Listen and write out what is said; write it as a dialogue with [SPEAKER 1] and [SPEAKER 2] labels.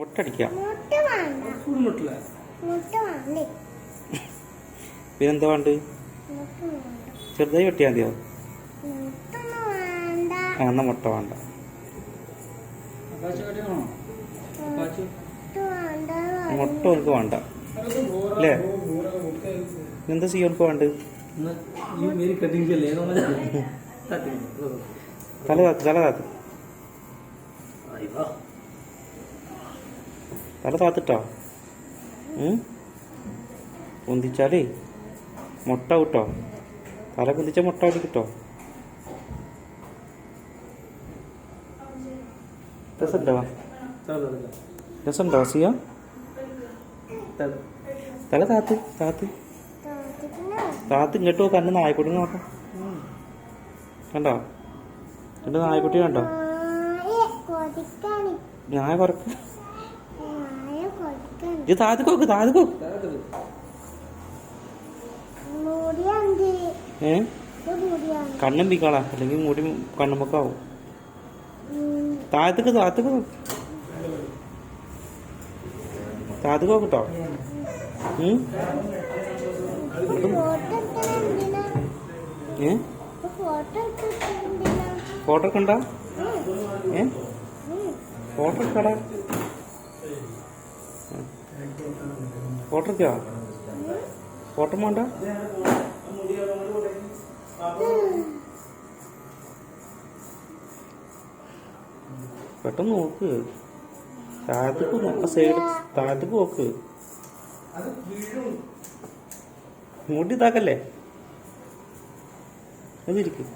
[SPEAKER 1] മുട്ടടിക്കാം.
[SPEAKER 2] വേണ്ട.
[SPEAKER 1] ചെറുതായി വെട്ടിയാൽ മതിയോ? എന്നാ മുട്ട വേണ്ട.
[SPEAKER 2] മുട്ട
[SPEAKER 1] ഓർക്ക് വേണ്ട. അല്ലേ? എന്താ സിയോർക്ക് വേണ്ട തല തല താത്ത്. തല താത്തിട്ടോ? പൊന്തിച്ചാലേ? മുട്ട കിട്ടോ? തല പൊന്തിച്ച മുട്ട അവിടെ കിട്ടോ? രസമുണ്ടോ രസമുണ്ടോ സിയ? തല താത്ത് താത്ത്. താത്ത് ഇങ്ങോട്ട് നോക്കാം എന്റെ നായക്കുട്ടി നോക്കാം. കണ്ടോ? എന്റെ നായക്കുട്ടി കണ്ടോ?
[SPEAKER 2] ഞാൻ പറക്കും.
[SPEAKER 1] ഇത് താത്ത് കോക്ക് താത്ത്
[SPEAKER 2] കോക്ക്
[SPEAKER 1] ഏ?
[SPEAKER 2] ഇത് മുടിയാണ്
[SPEAKER 1] കണ്ണും പിക്കാളാ അല്ലെങ്കിൽ മുടി കണ്ണുമൊക്കാവും. താഴത്തേക്ക് താഴത്തേക്ക് താഴത്തേക്ക് നോക്കട്ടോ?
[SPEAKER 2] ഫോട്ടോ
[SPEAKER 1] ഏ? ഒക്കെ ഉണ്ടാ. ഏ. ഫോട്ടോ എടുക്കടാ ഫോട്ടോ എടുക്കാ ഫോട്ടോ വേണ്ട പെട്ടെന്ന് നോക്ക്. താഴത്തേക്ക് നോക്ക. സൈഡ് താഴത്തേക്ക് നോക്ക്. മുടി ഇതാക്കല്ലേ? അതിരിക്കും.